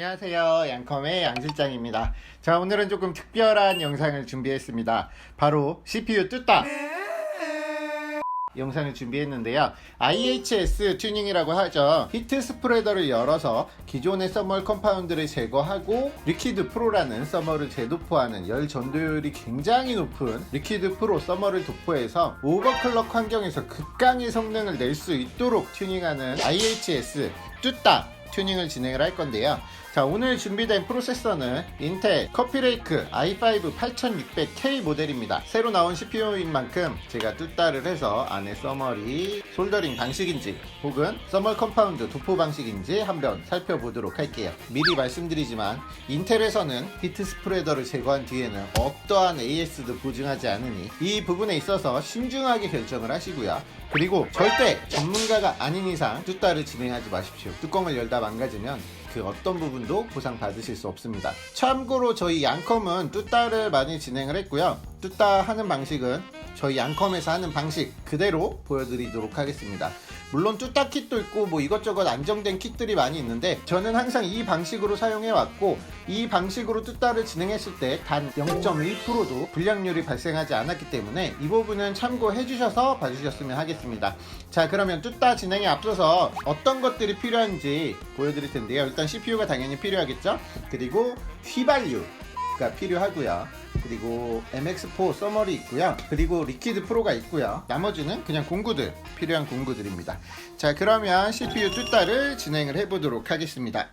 안녕하세요. 양컴의 양실장입니다. 자, 오늘은 조금 특별한 영상을 준비했습니다. 바로 CPU 뜯다! 영상을 준비했는데요. IHS 튜닝이라고 하죠. 히트 스프레더를 열어서 기존의 서멀 컴파운드를 제거하고 리퀴드 프로라는 서머를 재도포하는 열 전도율이 굉장히 높은 리퀴드 프로 서머를 도포해서 오버클럭 환경에서 극강의 성능을 낼 수 있도록 튜닝하는 IHS 뚜따 튜닝을 진행을 할 건데요. 자, 오늘 준비된 프로세서는 인텔 커피레이크 i5 8600K 모델입니다. 새로 나온 CPU인 만큼 제가 뚜따를 해서 안에 써머리 솔더링 방식인지 혹은 써멀 컴파운드 도포 방식인지 한번 살펴보도록 할게요. 미리 말씀드리지만 인텔에서는 히트 스프레더를 제거한 뒤에는 어떠한 AS도 보증하지 않으니 이 부분에 있어서 신중하게 결정을 하시고요. 그리고 절대 전문가가 아닌 이상 뚜따를 진행하지 마십시오. 뚜껑을 열다 망가지면 그 어떤 부분도 보상 받으실 수 없습니다. 참고로 저희 양컴은 뚜따를 많이 진행을 했고요. 뚜따 하는 방식은 저희 양컴에서 하는 방식 그대로 보여드리도록 하겠습니다. 물론 뚜따 킷도 있고 뭐 이것저것 안정된 kit들이 많이 있는데 저는 항상 이 방식으로 사용해 왔고 이 방식으로 뚜따를 진행했을 때 단 0.1%도 불량률이 발생하지 않았기 때문에 이 부분은 참고해 주셔서 봐주셨으면 하겠습니다. 자 그러면 뚜따 진행에 앞서서 어떤 것들이 필요한지 보여드릴 텐데요. 일단 CPU가 당연히 필요하겠죠. 그리고 휘발유 가 필요하고요. 그리고 MX4 서머리 있고요. 그리고 리퀴드 프로가 있고요. 나머지는 그냥 공구들, 필요한 공구들입니다. 자, 그러면 CPU 뚜따를 진행을 해보도록 하겠습니다.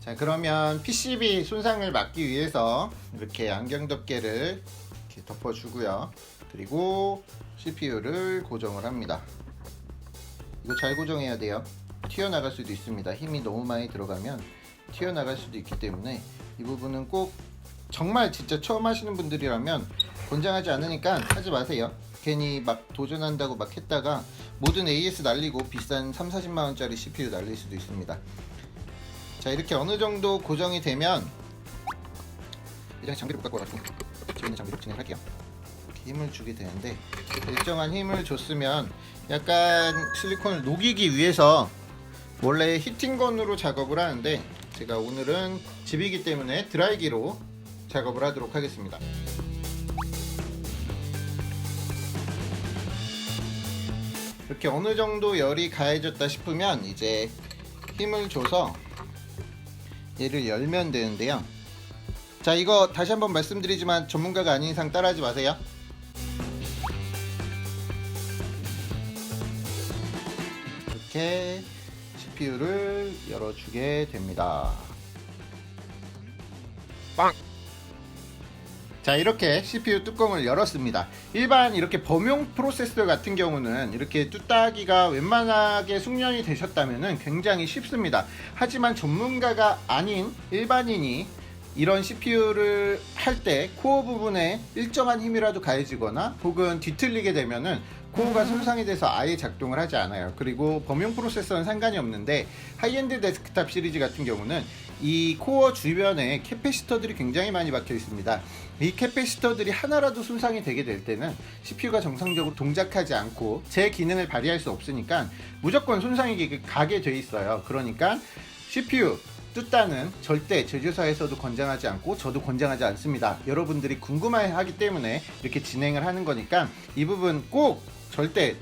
자, 그러면 PCB 손상을 막기 위해서 이렇게 안경 덮개를 이렇게 덮어주고요. 그리고 CPU를 고정을 합니다. 이거 잘 고정해야 돼요. 튀어나갈 수도 있습니다. 힘이 너무 많이 들어가면 튀어나갈 수도 있기 때문에 이 부분은 꼭 정말 진짜 처음 하시는 분들이라면 권장하지 않으니까 하지 마세요. 괜히 막 도전한다고 막 했다가 모든 AS 날리고 비싼 3, 40만 원짜리 CPU 날릴 수도 있습니다. 자 이렇게 어느 정도 고정이 되면 이장 장비를 못 갖고 와가지고 집에 있는 장비로 진행할게요. 힘을 주게 되는데 일정한 힘을 줬으면 약간 실리콘을 녹이기 위해서 원래 히팅건으로 작업을 하는데 제가 오늘은 집이기 때문에 드라이기로 작업을 하도록 하겠습니다. 이렇게 어느 정도 열이 가해졌다 싶으면 이제 힘을 줘서 얘를 열면 되는데요. 자, 이거 다시 한번 말씀드리지만 전문가가 아닌 이상 따라하지 마세요. 이렇게 CPU를 열어주게 됩니다. 빵! 자 이렇게 CPU 뚜껑을 열었습니다 일반 이렇게 범용 프로세서 같은 경우는 이렇게 뚜따기가 웬만하게 숙련이 되셨다면 굉장히 쉽습니다 하지만 전문가가 아닌 일반인이 이런 CPU를 할 때 코어 부분에 일정한 힘이라도 가해지거나 혹은 뒤틀리게 되면은 코어가 손상이 돼서 아예 작동을 하지 않아요. 그리고 범용 프로세서는 상관이 없는데 하이엔드 데스크탑 시리즈 같은 경우는 이 코어 주변에 캐패시터들이 굉장히 많이 박혀 있습니다. 이 캐패시터들이 하나라도 손상이 되게 될 때는 CPU가 정상적으로 동작하지 않고 제 기능을 발휘할 수 없으니까 무조건 손상이 가게 돼 있어요. 그러니까 CPU 뚜따는 절대 제조사에서도 권장하지 않고 저도 권장하지 않습니다. 여러분들이 궁금해하기 때문에 이렇게 진행을 하는 거니까 이 부분 꼭 절대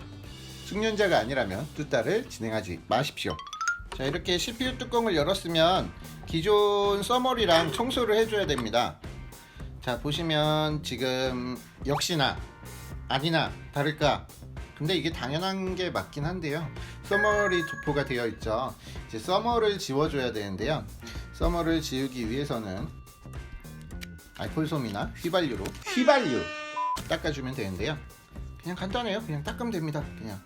숙련자가 아니라면 뚜따를 진행하지 마십시오. 자 이렇게 CPU 뚜껑을 열었으면 기존 써머리랑 청소를 해줘야 됩니다. 자 보시면 지금 역시나 아니나 다를까 근데 이게 당연한 게 맞긴 한데요. 써머리 도포가 되어 있죠. 이제 써머를 지워줘야 되는데요. 써머를 지우기 위해서는 알콜솜이나 휘발유로 휘발유 닦아주면 되는데요. 그냥 간단해요. 그냥 닦으면 됩니다. 그냥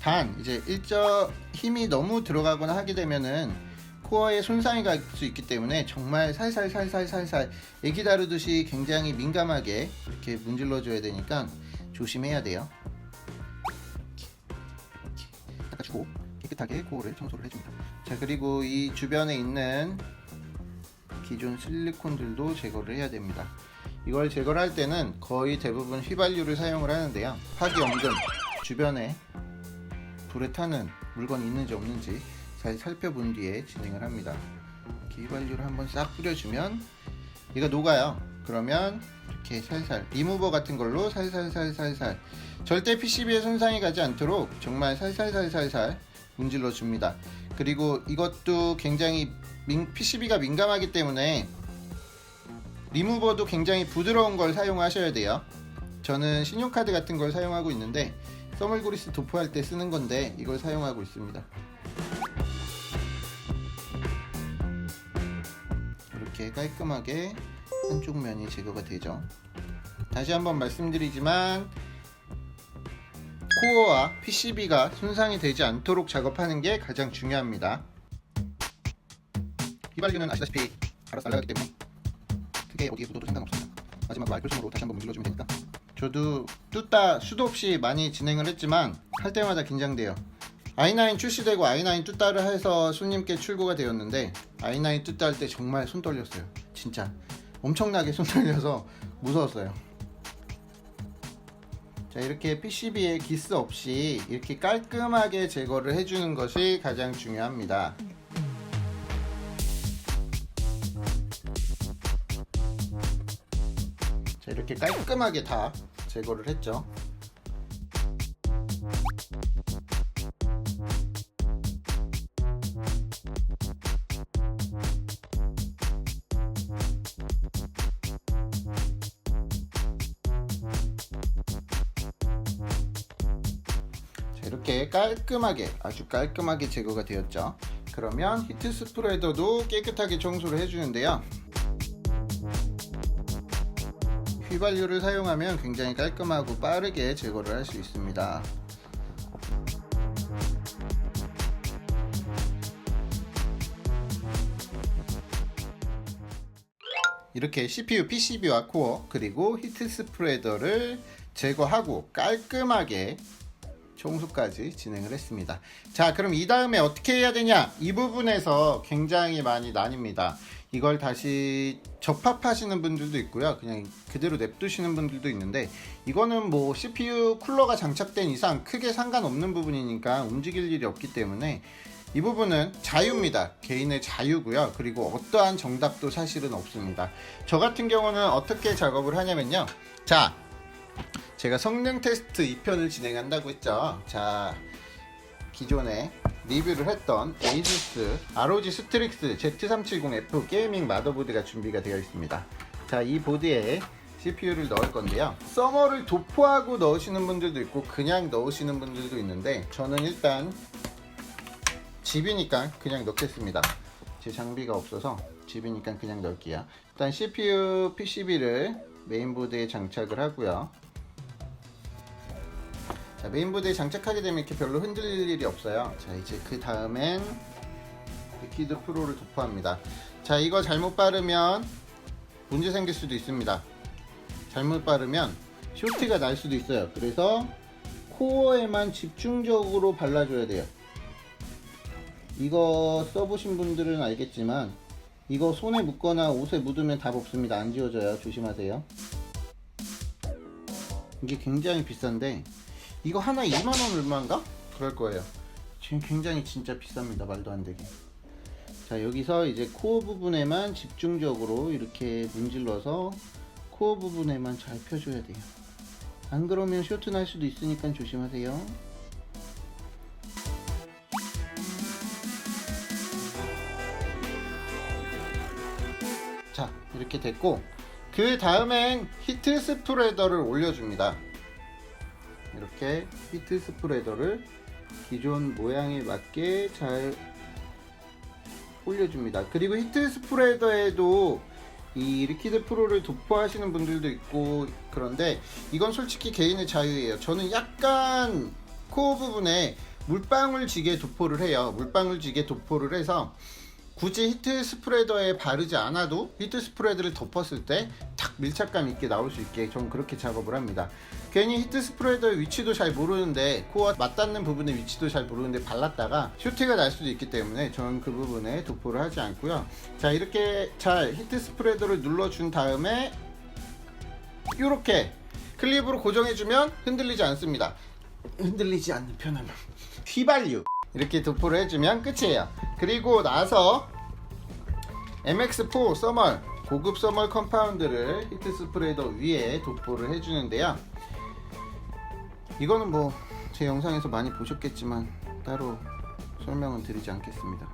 단 이제 일정 힘이 너무 들어가거나 하게 되면은 코어에 손상이 갈 수 있기 때문에 정말 살살살살살살 애기 다루듯이 굉장히 민감하게 이렇게 문질러 줘야 되니까 조심해야 돼요. 깨끗하게 코어를 청소를 해줍니다. 자 그리고 이 주변에 있는 기존 실리콘들도 제거를 해야 됩니다. 이걸 제거를 할 때는 거의 대부분 휘발유를 사용을 하는데요. 파기 염근 주변에 불에 타는 물건이 있는지 없는지 잘 살펴본 뒤에 진행을 합니다. 휘발유를 한번 싹 뿌려주면 얘가 녹아요. 그러면 이렇게 살살 리무버 같은 걸로 살살살살살 절대 PCB에 손상이 가지 않도록 정말 살살살살살 문질러 줍니다. 그리고 이것도 굉장히 민, PCB가 민감하기 때문에 리무버도 굉장히 부드러운 걸 사용하셔야 돼요. 저는 신용카드 같은 걸 사용하고 있는데 써멀그리스 도포할 때 쓰는 건데 이걸 사용하고 있습니다. 이렇게 깔끔하게 한쪽 면이 제거가 되죠. 다시 한번 말씀드리지만 코어와 PCB가 손상이 되지 않도록 작업하는 게 가장 중요합니다. 휘발유는 아시다시피 알아서 날아가기 때문에 크게 어디에 묻어도 상관없습니다. 마지막 말표정으로 다시 한번 문질러주면 되니까 저도 뚜따 수도 없이 많이 진행을 했지만 할 때마다 긴장돼요. i9 출시되고 i9 뚜따를 해서 손님께 출고가 되었는데 i9 뚜따 할 때 정말 손 떨렸어요. 진짜 엄청나게 손 떨려서 무서웠어요. 자 이렇게 PCB에 기스 없이 이렇게 깔끔하게 제거를 해주는 것이 가장 중요합니다. 자 이렇게 깔끔하게 다 제거를 했죠. 이렇게 깔끔하게 아주 깔끔하게 제거가 되었죠. 그러면 히트 스프레더도 깨끗하게 청소를 해주는데요. 휘발유를 사용하면 굉장히 깔끔하고 빠르게 제거를 할 수 있습니다. 이렇게 CPU, PCB와 코어 그리고 히트 스프레더를 제거하고 깔끔하게 청소까지 진행을 했습니다. 자, 그럼 이 다음에 어떻게 해야 되냐? 이 부분에서 굉장히 많이 나뉩니다. 이걸 다시 접합하시는 분들도 있고요. 그냥 그대로 냅두시는 분들도 있는데, 이거는 뭐 CPU 쿨러가 장착된 이상 크게 상관없는 부분이니까 움직일 일이 없기 때문에 이 부분은 자유입니다. 개인의 자유고요. 그리고 어떠한 정답도 사실은 없습니다. 저 같은 경우는 어떻게 작업을 하냐면요. 자, 제가 성능 테스트 2편을 진행한다고 했죠. 자, 기존에 리뷰를 했던 에이수스 ROG 스트릭스 Z370F 게이밍 마더보드가 준비가 되어 있습니다. 자, 이 보드에 CPU를 넣을 건데요. 서머를 도포하고 넣으시는 분들도 있고 그냥 넣으시는 분들도 있는데 저는 일단 집이니까 그냥 넣겠습니다. 제 장비가 없어서 집이니까 그냥 넣을게요. 일단 CPU PCB를 메인보드에 장착을 하고요. 자, 메인보드에 장착하게 되면 이렇게 별로 흔들릴 일이 없어요. 자, 이제 그 다음엔 리퀴드 프로를 도포합니다. 자, 이거 잘못 바르면 문제 생길 수도 있습니다. 잘못 바르면 쇼트가 날 수도 있어요. 그래서 코어에만 집중적으로 발라줘야 돼요. 이거 써보신 분들은 알겠지만 이거 손에 묻거나 옷에 묻으면 답 없습니다. 안 지워져요. 조심하세요. 이게 굉장히 비싼데 이거 하나 2만원 얼마인가? 그럴 거예요. 지금 굉장히 진짜 비쌉니다. 말도 안 되게. 자 여기서 이제 코어 부분에만 집중적으로 이렇게 문질러서 코어 부분에만 잘 펴줘야 돼요. 안 그러면 쇼트 날 수도 있으니까 조심하세요. 자 이렇게 됐고 그 다음엔 히트 스프레더를 올려줍니다. 이렇게 히트 스프레더를 기존 모양에 맞게 잘 올려줍니다. 그리고 히트 스프레더에도 이 리퀴드 프로를 도포하시는 분들도 있고 그런데 이건 솔직히 개인의 자유예요. 저는 약간 코어 부분에 물방울 지게 도포를 해요. 물방울 지게 도포를 해서 굳이 히트 스프레더에 바르지 않아도 히트 스프레드를 덮었을 때 탁 밀착감 있게 나올 수 있게 전 그렇게 작업을 합니다. 괜히 히트 스프레더의 위치도 잘 모르는데 코어 맞닿는 부분의 위치도 잘 모르는데 발랐다가 슈트가 날 수도 있기 때문에 저는 그 부분에 도포를 하지 않고요. 자 이렇게 잘 히트 스프레더를 눌러준 다음에 이렇게 클립으로 고정해주면 흔들리지 않습니다. 흔들리지 않는 편함 휘발유 이렇게 도포를 해주면 끝이에요 그리고 나서 MX4 써멀 고급 써멀 컴파운드를 히트 스프레더 위에 도포를 해주는데요 이거는 뭐 제 영상에서 많이 보셨겠지만 따로 설명은 드리지 않겠습니다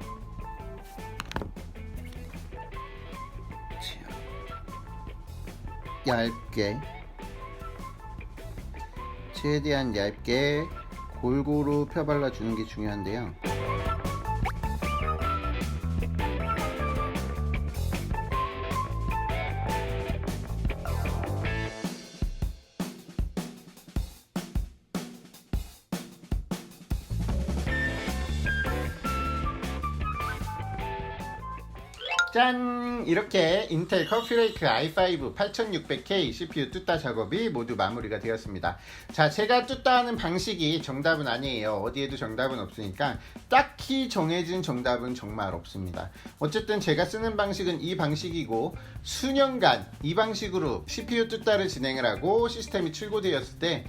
얇게 최대한 얇게 골고루 펴발라 주는 게 중요한데요. 짠! 이렇게 인텔 커피레이크 i5 8600K CPU 뚜따 작업이 모두 마무리가 되었습니다. 자, 제가 뚜따하는 방식이 정답은 아니에요. 어디에도 정답은 없으니까 딱히 정해진 정답은 정말 없습니다. 어쨌든 제가 쓰는 방식은 이 방식이고 수년간 이 방식으로 CPU 뚜따를 진행을 하고 시스템이 출고되었을 때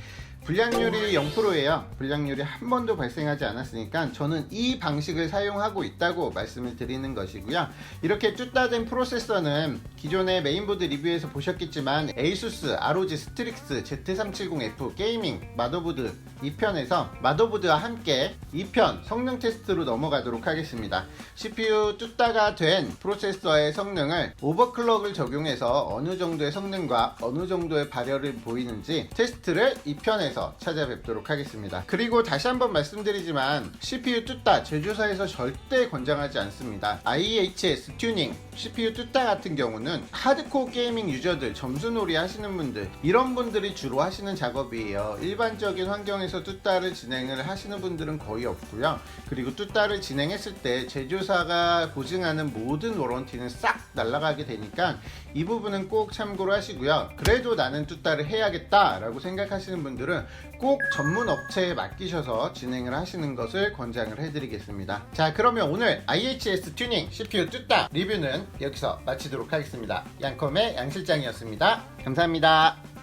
불량률이 0%예요. 불량률이 한 번도 발생하지 않았으니까 저는 이 방식을 사용하고 있다고 말씀을 드리는 것이고요. 이렇게 뚜따된 프로세서는 기존의 메인보드 리뷰에서 보셨겠지만 ASUS ROG 스트릭스 Z370F 게이밍 마더보드 2편에서 마더보드와 함께 2편 성능 테스트로 넘어가도록 하겠습니다. CPU 뚜따가 된 프로세서의 성능을 오버클럭을 적용해서 어느 정도의 성능과 어느 정도의 발열을 보이는지 테스트를 2편에서 찾아뵙도록 하겠습니다. 그리고 다시 한번 말씀드리지만 CPU 뚜따 제조사에서 절대 권장하지 않습니다. IHS 튜닝 CPU 뚜따 같은 경우는 하드코어 게이밍 유저들 점수놀이 하시는 분들 이런 분들이 주로 하시는 작업이에요. 일반적인 환경에서 뚜따를 진행을 하시는 분들은 거의 없고요. 그리고 뚜따를 진행했을 때 제조사가 보증하는 모든 워런티는 싹 날아가게 되니까 이 부분은 꼭 참고로 하시고요. 그래도 나는 뚜따를 해야겠다라고 생각하시는 분들은 꼭 전문 업체에 맡기셔서 진행을 하시는 것을 권장을 해드리겠습니다. 자, 그러면 오늘 IHS 튜닝 CPU 뚜따 리뷰는 여기서 마치도록 하겠습니다. 양컴의 양 실장이었습니다. 감사합니다.